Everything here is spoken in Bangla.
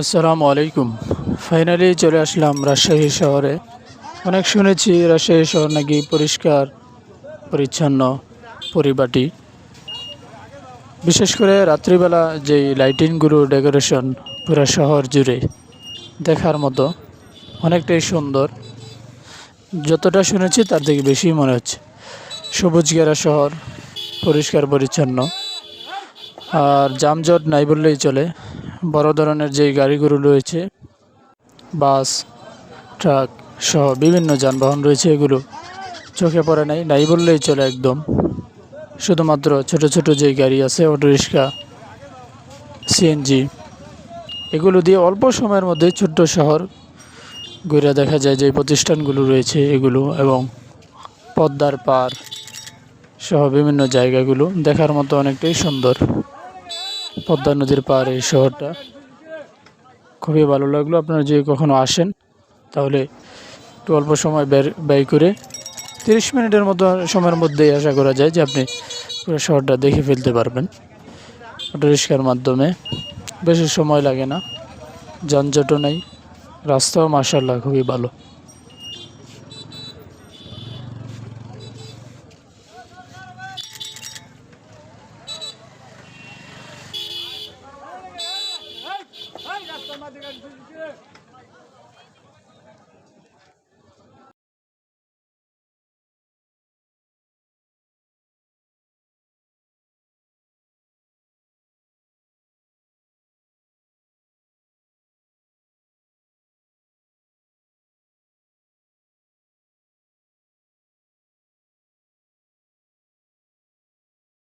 আসসালামু আলাইকুম। ফাইনালি চলে আসলাম রাজশাহী শহরে। অনেক শুনেছি রাজশাহী শহর নাকি পরিষ্কার, পরিচ্ছন্ন পরিপাটি। বিশেষ করে রাত্রিবেলা যেই লাইটিংগুলো ডেকোরেশন পুরো শহর জুড়ে দেখার মতো, অনেকটাই সুন্দর। যতটা শুনেছি তার থেকে বেশি মনে হচ্ছে। সবুজ ঘেরা শহর, পরিষ্কার পরিচ্ছন্ন। আর যানজট নাই বললেই চলে। বড় ধরনের যেই গাড়িগুলো রয়েছে, বাস, ট্রাক সহ বিভিন্ন যানবাহন রয়েছে এগুলো চোখে পড়ে নাই নাই বললেই চলে একদম। শুধুমাত্র ছোট ছোট যে গাড়ি আছে অটোরিক্সা সিএনজি এগুলো দিয়ে অল্প সময়ের মধ্যে ছোট্ট শহর ঘুরে দেখা যায় যে প্রতিষ্ঠানগুলো রয়েছে এগুলো এবং পদ্মার পার সহ বিভিন্ন জায়গাগুলো দেখার মতো অনেকটাই সুন্দর। পদ্মা নদীর পার এই শহরটা। খুবই ভালো লাগল আপনারা যদি কখনো আসেন, তাহলে একটু অল্প সময় ব্যয় করে তিরিশ মিনিটের মতো সময়ের মধ্যেই আশা করা যায় যে আপনি পুরো শহরটা দেখে ফেলতে পারবেন। অটো রিক্সার মাধ্যমে। বেশি সময় লাগে না, যানজটও নেই, রাস্তাও মার্শাল্লাহ খুবই ভালো। মাঝে